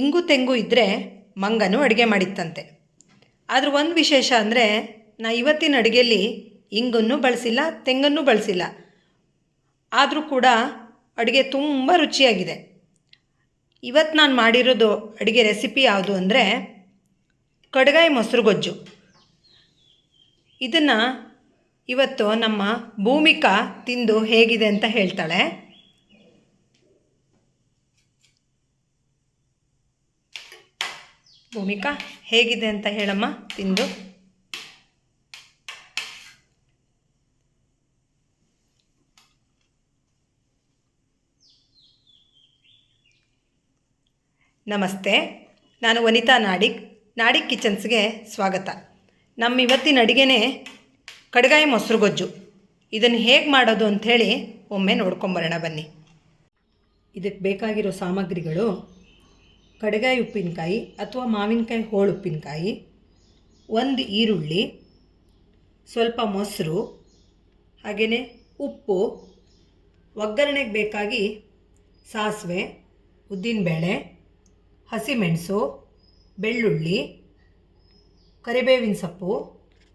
ಇಂಗು ತೆಂಗು ಇದ್ದರೆ ಮಂಗನೂ ಅಡುಗೆ ಮಾಡಿತ್ತಂತೆ. ಆದರೂ ಒಂದು ವಿಶೇಷ ಅಂದರೆ ನಾ ಇವತ್ತಿನ ಅಡುಗೆಯಲ್ಲಿ ಇಂಗನ್ನು ಬಳಸಿಲ್ಲ, ತೆಂಗನ್ನು ಬಳಸಿಲ್ಲ. ಆದರೂ ಕೂಡ ಅಡುಗೆ ತುಂಬ ರುಚಿಯಾಗಿದೆ. ಇವತ್ತು ನಾನು ಮಾಡಿರೋದು ಅಡುಗೆ ರೆಸಿಪಿ ಯಾವುದು ಅಂದರೆ ಕಡಗಾಯಿ ಮೊಸರು ಗೊಜ್ಜು. ಇದನ್ನು ಇವತ್ತು ನಮ್ಮ ಭೂಮಿಕಾ ತಿಂದು ಹೇಗಿದೆ ಅಂತ ಹೇಳ್ತಾಳೆ. ಭೂಮಿಕಾ, ಹೇಗಿದೆ ಅಂತ ಹೇಳಮ್ಮ, ತಿಂದು. ನಮಸ್ತೆ, ನಾನು ವನಿತಾ ನಾಡಿಕ್ ನಾಡಿಕ್ ಕಿಚನ್ಸ್ಗೆ ಸ್ವಾಗತ. ನಮ್ಮ ಇವತ್ತಿನ ಅಡುಗೆನೇ ಕಡಗಾಯಿ ಮೊಸರು ಗೊಜ್ಜು. ಇದನ್ನು ಹೇಗೆ ಮಾಡೋದು ಅಂಥೇಳಿ ಒಮ್ಮೆ ನೋಡ್ಕೊಂಬರೋಣ ಬನ್ನಿ. ಇದಕ್ಕೆ ಬೇಕಾಗಿರೋ ಸಾಮಗ್ರಿಗಳು ಕಡಗಾಯಿ ಉಪ್ಪಿನಕಾಯಿ ಅಥವಾ ಮಾವಿನಕಾಯಿ ಹೋಳು ಉಪ್ಪಿನಕಾಯಿ, ಒಂದು ಈರುಳ್ಳಿ, ಸ್ವಲ್ಪ ಮೊಸರು ಹಾಗೆಯೇ ಉಪ್ಪು, ಒಗ್ಗರಣೆಗೆ ಬೇಕಾಗಿ ಸಾಸಿವೆ, ಉದ್ದಿನಬೇಳೆ, ಹಸಿಮೆಣಸು, ಬೆಳ್ಳುಳ್ಳಿ, ಕರಿಬೇವಿನ ಸೊಪ್ಪು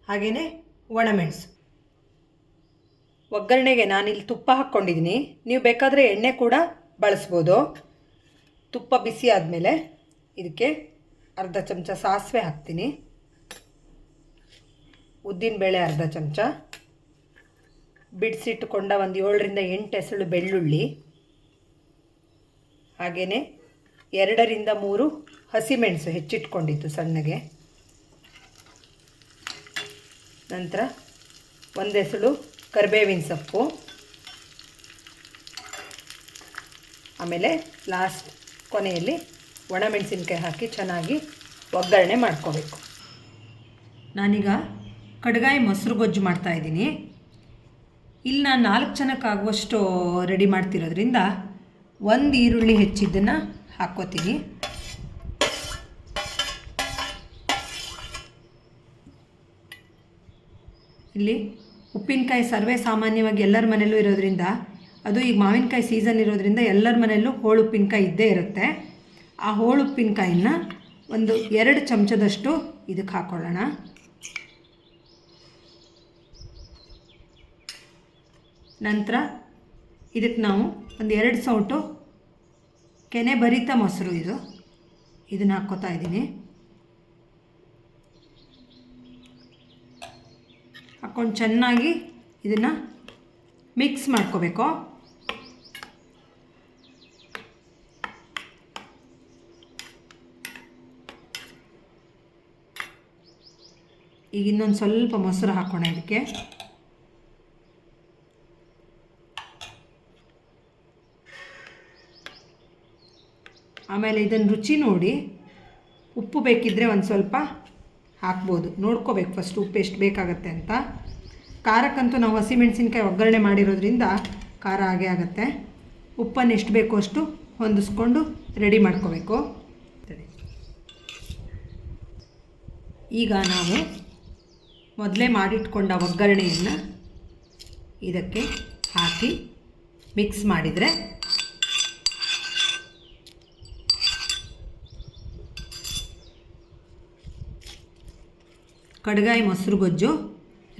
ಹಾಗೆಯೇ ಒಣಮೆಣಸು. ಒಗ್ಗರಣೆಗೆ ನಾನಿಲ್ಲಿ ತುಪ್ಪ ಹಾಕ್ಕೊಂಡಿದ್ದೀನಿ ನೀವು ಬೇಕಾದರೆ ಎಣ್ಣೆ ಕೂಡ ಬಳಸ್ಬೋದು. ತುಪ್ಪ ಬಿಸಿ ಆದಮೇಲೆ ಇದಕ್ಕೆ ಅರ್ಧ ಚಮಚ ಸಾಸಿವೆ ಹಾಕ್ತೀನಿ. ಉದ್ದಿನ ಬೇಳೆ ಅರ್ಧ ಚಮಚ. ಬಿಡಿಸಿಟ್ಟುಕೊಂಡ ಒಂದು ಏಳರಿಂದ ಎಂಟು ಹೆಸಳು ಬೆಳ್ಳುಳ್ಳಿ. ಹಾಗೆಯೇ ಎರಡರಿಂದ ಮೂರು ಹಸಿಮೆಣಸು ಹೆಚ್ಚಿಟ್ಕೊಂಡಿತ್ತು ಸಣ್ಣಗೆ. ನಂತರ ಒಂದು ಹೆಸಳು ಕರಿಬೇವಿನ ಸೊಪ್ಪು. ಆಮೇಲೆ ಲಾಸ್ಟ್ ಕೊನೆಯಲ್ಲಿ ಒಣಮೆಣಸಿನ್ಕಾಯಿ ಹಾಕಿ ಚೆನ್ನಾಗಿ ಒಗ್ಗರಣೆ ಮಾಡ್ಕೋಬೇಕು. ನಾನೀಗ ಕಡ್ಗಾಯಿ ಮೊಸರು ಗೊಜ್ಜು ಮಾಡ್ತಾಯಿದ್ದೀನಿ ಇಲ್ಲಿ ನಾನು ನಾಲ್ಕು ಜನಕ್ಕಾಗುವಷ್ಟು ರೆಡಿ ಮಾಡ್ತಿರೋದ್ರಿಂದ ಒಂದು ಈರುಳ್ಳಿ ಹೆಚ್ಚಿದ್ದನ್ನು ಹಾಕ್ಕೋತೀನಿ. ಇಲ್ಲಿ ಉಪ್ಪಿನಕಾಯಿ ಸರ್ವೇ ಸಾಮಾನ್ಯವಾಗಿ ಎಲ್ಲರ ಮನೆಯಲ್ಲೂ ಇರೋದ್ರಿಂದ ಅದು ಈಗ ಮಾವಿನಕಾಯಿ ಸೀಸನ್ ಇರೋದ್ರಿಂದ ಎಲ್ಲರ ಮನೆಯಲ್ಲೂ ಹೋಳು ಉಪ್ಪಿನಕಾಯಿ ಇದ್ದೇ ಇರುತ್ತೆ. ಆ ಹೋಳು ಉಪ್ಪಿನಕಾಯಿನ ಒಂದು ಎರಡು ಚಮಚದಷ್ಟು ಇದಕ್ಕೆ ಹಾಕ್ಕೊಳ್ಳೋಣ ನಂತರ ಇದಕ್ಕೆ ನಾವು ಒಂದು ಎರಡು ಸೌಟು ಕೆನೆ ಭರಿತ ಮೊಸರು ಇದು. ಇದನ್ನು ಹಾಕ್ಕೋತಾ ಇದ್ದೀನಿ. ಹಾಕ್ಕೊಂಡು ಚೆನ್ನಾಗಿ ಇದನ್ನು ಮಿಕ್ಸ್ ಮಾಡ್ಕೋಬೇಕು. ಈಗ ಇನ್ನೊಂದು ಸ್ವಲ್ಪ ಮೊಸರು ಹಾಕೋಣ ಇದಕ್ಕೆ. ಆಮೇಲೆ ಇದನ್ನು ರುಚಿ ನೋಡಿ. ಉಪ್ಪು ಬೇಕಿದ್ದರೆ ಒಂದು ಸ್ವಲ್ಪ ಹಾಕ್ಬೋದು. ನೋಡ್ಕೋಬೇಕು ಫಸ್ಟ್ ಉಪ್ಪು ಎಷ್ಟು ಬೇಕಾಗತ್ತೆ ಅಂತ. ಖಾರಕ್ಕಂತೂ ನಾವು ಹಸಿಮೆಣಸಿನ್ಕಾಯಿ ಒಗ್ಗರಣೆ ಮಾಡಿರೋದ್ರಿಂದ ಖಾರ ಹಾಗೆ ಆಗುತ್ತೆ. ಉಪ್ಪನ್ನು ಎಷ್ಟು ಬೇಕೋ ಅಷ್ಟು ಹೊಂದಿಸ್ಕೊಂಡು ರೆಡಿ ಮಾಡ್ಕೋಬೇಕು. ಈಗ ನಾವು ಮೊದಲೇ ಮಾಡಿಟ್ಕೊಂಡ ಒಗ್ಗರಣೆಯನ್ನು ಇದಕ್ಕೆ ಹಾಕಿ ಮಿಕ್ಸ್ ಮಾಡಿದರೆ ಕಡಗಾಯಿ ಮೊಸರು ಗೊಜ್ಜು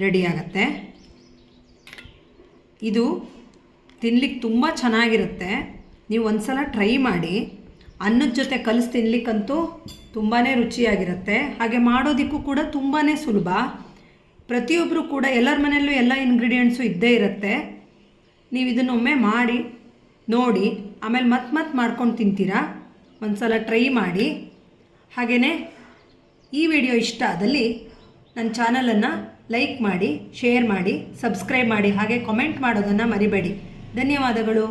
ರೆಡಿ ಆಗುತ್ತೆ. ಇದು ತಿನ್ಲಿಕ್ಕೆ ತುಂಬ ಚೆನ್ನಾಗಿರುತ್ತೆ. ನೀವು ಒಂದು ಸಲ ಟ್ರೈ ಮಾಡಿ, ಅನ್ನದ ಜೊತೆ ಕಲಿಸಿ ತಿನ್ಲಿಕ್ಕಂತೂ ತುಂಬಾ ರುಚಿಯಾಗಿರುತ್ತೆ. ಹಾಗೆ ಮಾಡೋದಕ್ಕೂ ಕೂಡ ತುಂಬಾ ಸುಲಭ. ಪ್ರತಿಯೊಬ್ಬರು ಕೂಡ ಎಲ್ಲರ ಮನೆಯಲ್ಲೂ ಎಲ್ಲ ಇಂಗ್ರೀಡಿಯೆಂಟ್ಸು ಇದ್ದೇ ಇರುತ್ತೆ. ನೀವು ಇದನ್ನೊಮ್ಮೆ ಮಾಡಿ, ನೋಡಿ, ಆಮೇಲೆ ಮತ್ತೆ ಮತ್ತೆ ಮಾಡ್ಕೊಂಡು ತಿಂತೀರಾ? ಒಂದು ಸಲ ಟ್ರೈ ಮಾಡಿ. ಹಾಗೆಯೇ ಈ ವಿಡಿಯೋ ಇಷ್ಟ ಆದಲ್ಲಿ ನನ್ನ ಚಾನಲನ್ನು ಲೈಕ್ ಮಾಡಿ ಶೇರ್ ಮಾಡಿ ಸಬ್ಸ್ಕ್ರೈಬ್ ಮಾಡಿ, ಹಾಗೆ ಕಾಮೆಂಟ್ ಮಾಡೋದನ್ನು ಮರಿಬೇಡಿ. ಧನ್ಯವಾದಗಳು.